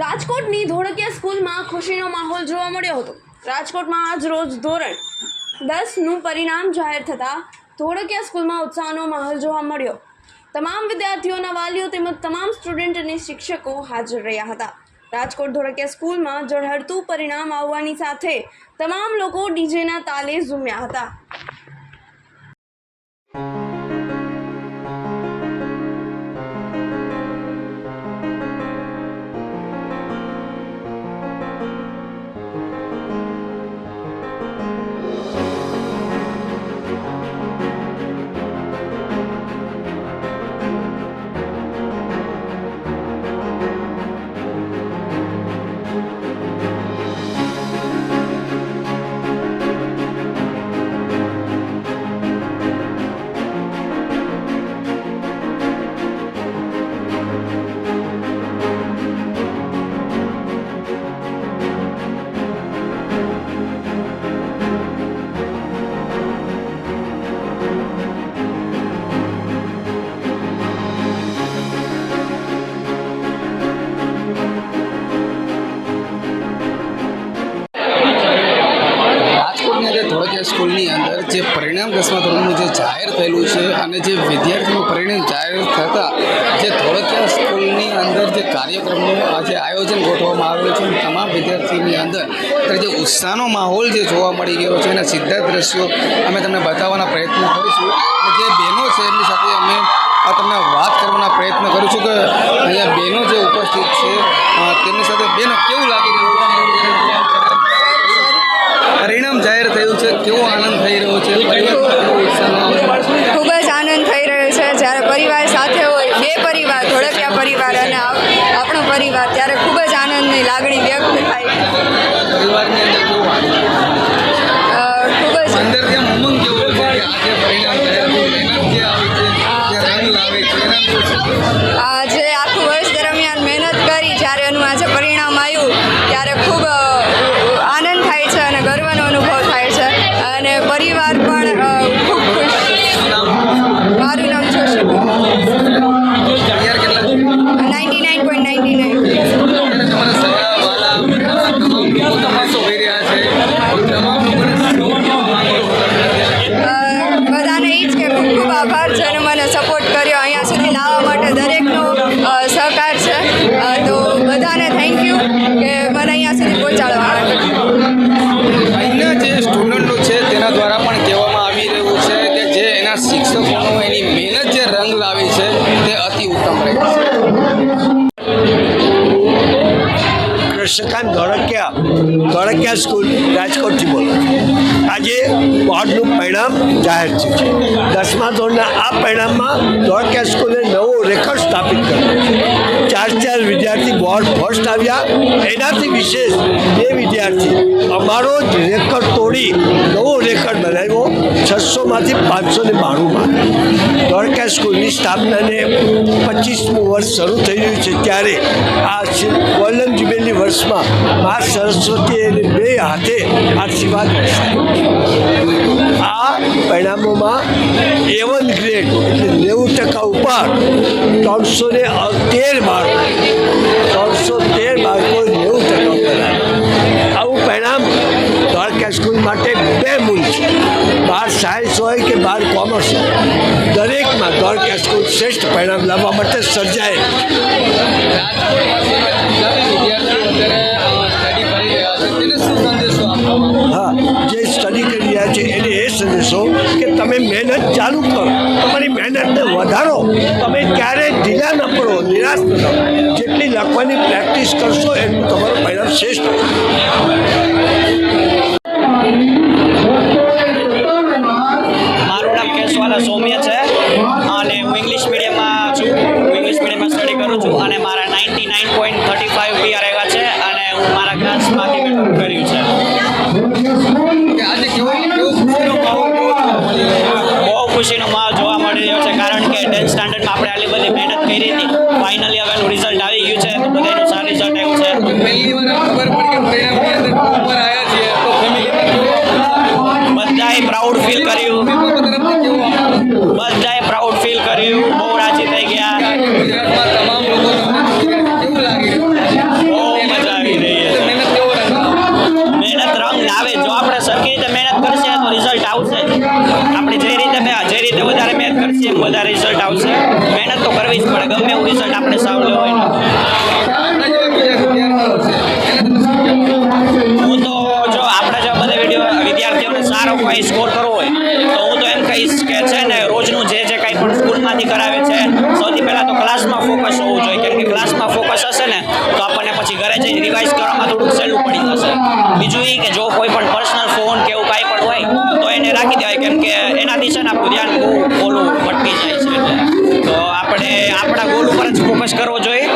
રાજકોટની ધોળકિયા સ્કૂલમાં ખુશીનો માહોલ જોવા મળ્યો હતો. રાજકોટમાં આજ રોજ ધોરણ દસનું પરિણામ જાહેર થતાં ધોળકિયા સ્કૂલમાં ઉત્સાહનો માહોલ જોવા મળ્યો. તમામ વિદ્યાર્થીઓના વાલીઓ તેમજ તમામ સ્ટુડન્ટ અને શિક્ષકો હાજર રહ્યા હતા. રાજકોટ ધોળકિયા સ્કૂલમાં ઝળહળતું પરિણામ આવવાની સાથે તમામ લોકો ડીજેના તાલે ઝૂમ્યા હતા. સ્કૂલની અંદર જે પરિણામ દસમા ધોરણનું જે જાહેર થયેલું છે અને જે વિદ્યાર્થીનું પરિણામ જાહેર થતાં જે ધોળકિયા સ્કૂલની અંદર જે કાર્યક્રમનું આજે આયોજન ગોઠવવામાં આવેલું છે તમામ વિદ્યાર્થીની અંદર અત્યારે જે ઉત્સાહનો માહોલ જે જોવા મળી ગયો છે એના સીધા દ્રશ્યો અમે તમને બતાવવાના પ્રયત્ન કરીશું. જે બહેનો છે એમની સાથે અમે આ તમને વાત કરવાના પ્રયત્ન કરું છું કે અહીંયા બહેનો જે ઉપસ્થિત છે તેમની સાથે બહેનો કેવું લાગી આભાર જેને મને સપોર્ટ કર્યો. અહીંયા સુધી લાવવા માટે દરેકનો સહકાર છે. તો બધાને થેન્ક યુ કે મને અહીંયા સુધી પહોંચાડવા માટે. જે સ્ટુડન્ટો છે તેના દ્વારા પણ કહેવામાં આવી રહ્યું છે કે જે એના શિક્ષકોનો એની મહેનત જે રંગ લાવી છે તે અતિ ઉત્તમ રહે છે. કૃષ્ણકાંત ધોળકિયા ધોળકિયા સ્કૂલ રાજકોટથી બોલો. આજે બોર્ડનું પરિણામ જાહેર થયું છે. દસમા ધોરણના આ પરિણામમાં ધોળકિયા સ્કૂલે નવો રેકોર્ડ સ્થાપિત કર્યો. ચાર ચાર વિદ્યાર્થી બોર્ડ ફર્સ્ટ આવ્યા. એનાથી વિશેષ બે વિદ્યાર્થી અમારો જ રેકોર્ડ તોડી નવો રેકોર્ડ બનાવ્યો. છસોમાંથી પાંચસો ને બાણુંમાં દ્વારકા સ્કૂલની સ્થાપનાને પચીસમું વર્ષ શરૂ થઈ રહ્યું છે ત્યારે આ વલ્લમ જુબેલી વર્ષમાં મા સરસ્વતીએ બે હાથે આશીર્વાદ વરસાવ્યા. આ પરિણામોમાં એવન ગ્રેડ એટલે નેવું ટકા ઉપર ત્રણસો ને તેર બાળકો ત્રણસો તેર બાળકો નેવું ટકા ઉપર આવ્યા. આવું પરિણામ દ્વારકા સ્કૂલ માટે બે મૂલ છે. બાર સાયન્સ હોય કે બાર કોમર્સ હોય. દરેકમાં દ્વારકા સ્કૂલ શ્રેષ્ઠ પરિણામ લાવવા માટે સર્જાય હા જે સ્ટડી કરી રહ્યા છે એને એ દેશો કે તમે મહેનત ચાલુ કરો. તમારી મહેનતને વધારો. તમે ક્યારેય ઢીલા ન પડો, નિરાશ ન કરો જેટલી લખવાની પ્રેક્ટિસ કરશો એનું તમારું પરિણામ શ્રેષ્ઠ મારું નામ કેશવાલા સૌમ્ય છે અને હું ઇંગ્લિશ મીડિયમમાં મહેનત કરી હતી ફાઇનલી હવે એનું રિઝલ્ટ આવી ગયું છે. તો બધાનું સારું રિઝલ્ટ આવ્યું છે. બધાએ પ્રાઉડ ફીલ કર્યું. બધાએ પ્રાઉડ ફીલ કર્યું. બહુ રાજી થઈ ગયા આજે ગુજરાતમાં તમામ લોકો તમને કેવું લાગી રહ્યું છે? બહુ પછી ઘરે જઈને રિવાઇઝ કરવામાં થોડુંક સહેલું પડી જશે બીજું એ કે જો કોઈ પણ પર્સનલ ફોન કે એવું કાંઈ પણ હોય, તો એને રાખી દેવાય. કેમ કે એનાથી છે ને આપણું ધ્યાન બહુ ઓલું જાય છે એટલે. તો આપણે આપણા ગોલ ઉપર જ ફોકસ કરવો જોઈએ.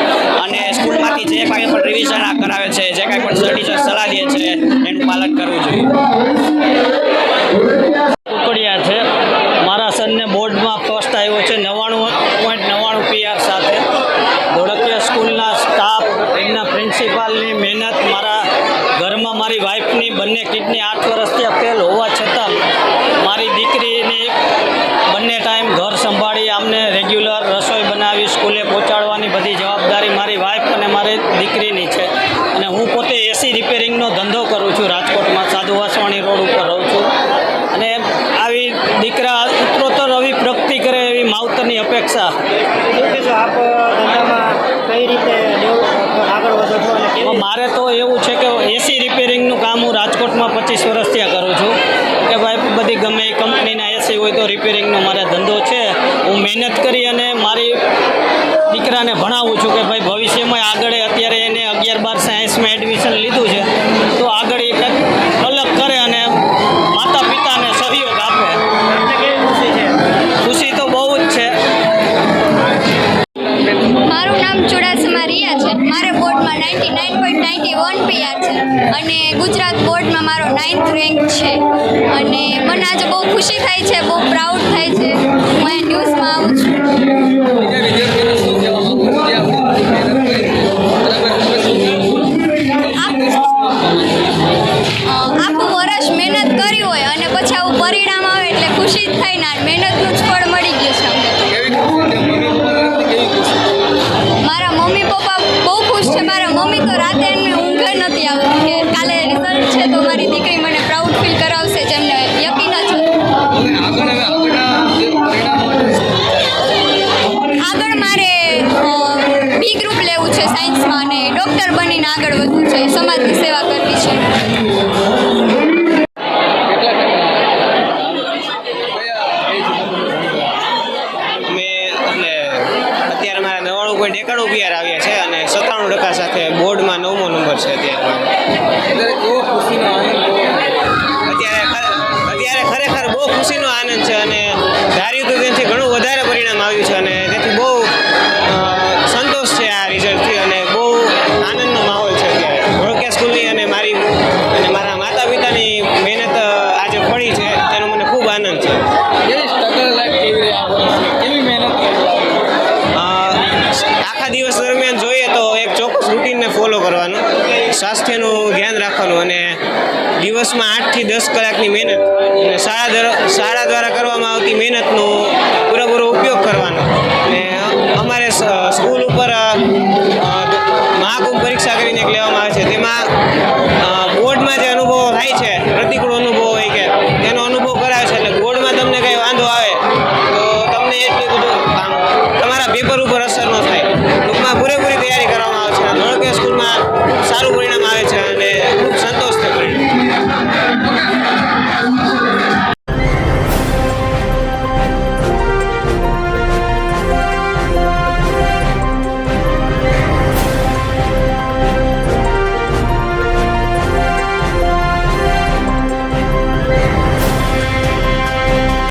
અને સ્કૂલમાંથી જે કાંઈ પણ રિવિઝન કરાવે છે, જે કાંઈ પણ ટીચર સલાહ દે છે, એનું પાલન કરવું જોઈએ કુકડિયા છે મારા સનને બોર્ડમાં ફર્સ્ટ આવ્યો છે નવ્વાણું પોઈન્ટ નવ્વાણું પીઆર સાથે ધોળકિયા સ્કૂલના સ્ટાફ એમના પ્રિન્સિપાલની મહેનત મારા ઘરમાં મારી વાઈફની બંને કિડની આઠ વર્ષથી ફેલ હોવા છતાં મારી દીકરીની બંને ટાઈમ ઘર સંભાળી રેગ્યુલર રસોઈ બનાવી સ્કૂલે પહોંચાડવાની બધી જવાબદારી મારી વાઈફ અને મારી દીકરીની છે. અને હું પોતે એસી રિપેરિંગનો ધંધો કરું છું રાજકોટમાં સાધુ વાસવાણી રોડ ઉપર રહું છું. અને આવી દીકરા ઉત્તરોત્તર આવી પ્રગતિ કરે એવી માવતરની અપેક્ષા. આપ કઈ રીતે આગળ વધો છો મારે તો એવું છે કે એસી રિપેરિંગનું કામ હું રાજકોટમાં પચીસ વર્ષથી આ મહેનત કરી અને મારી દીકરાને ભણાવું છું કે ભાઈ અને ગુજરાત બોર્ડમાં મારો નાઇન્થ રેન્ક છે. અને મને આજે બહુ ખુશી થાય છે, બહુ પ્રાઉડ થાય છે. હું અહીંયા ન્યૂઝમાં આવું છું. આખું વર્ષ મહેનત કરી હોય અને પછી આવું પરિણામ આવે એટલે ખુશી જ મહેનતનું જ ફળ મળી ગયું છે મારા મમ્મી પપ્પા બહુ ખુશ છે. મારા મમ્મી તો રાતે એમને ઊંઘ પોઈન્ટ એકાણું પીઆર આવ્યા છે અને સત્તાણું ટકા સાથે બોર્ડમાં નવમો નંબર છે અત્યારે. અત્યારે અત્યારે ખરેખર બહુ ખુશીનો આનંદ છે અને ધાર્યું તો તેથી ઘણું વધારે પરિણામ આવ્યું છે અને તેથી બહુ ફોલો કરવાનું. સ્વાસ્થ્યનું ધ્યાન રાખવાનું અને દિવસમાં આઠથી દસ કલાકની મહેનત અને શાળા શાળા દ્વારા કરવામાં આવતી મહેનતનો પૂરેપૂરો ઉપયોગ કરવાનો. અને અમારે સ્કૂલ ઉપર મહાકુંભ પરીક્ષા કરીને એક લેવામાં આવે છે. તેમાં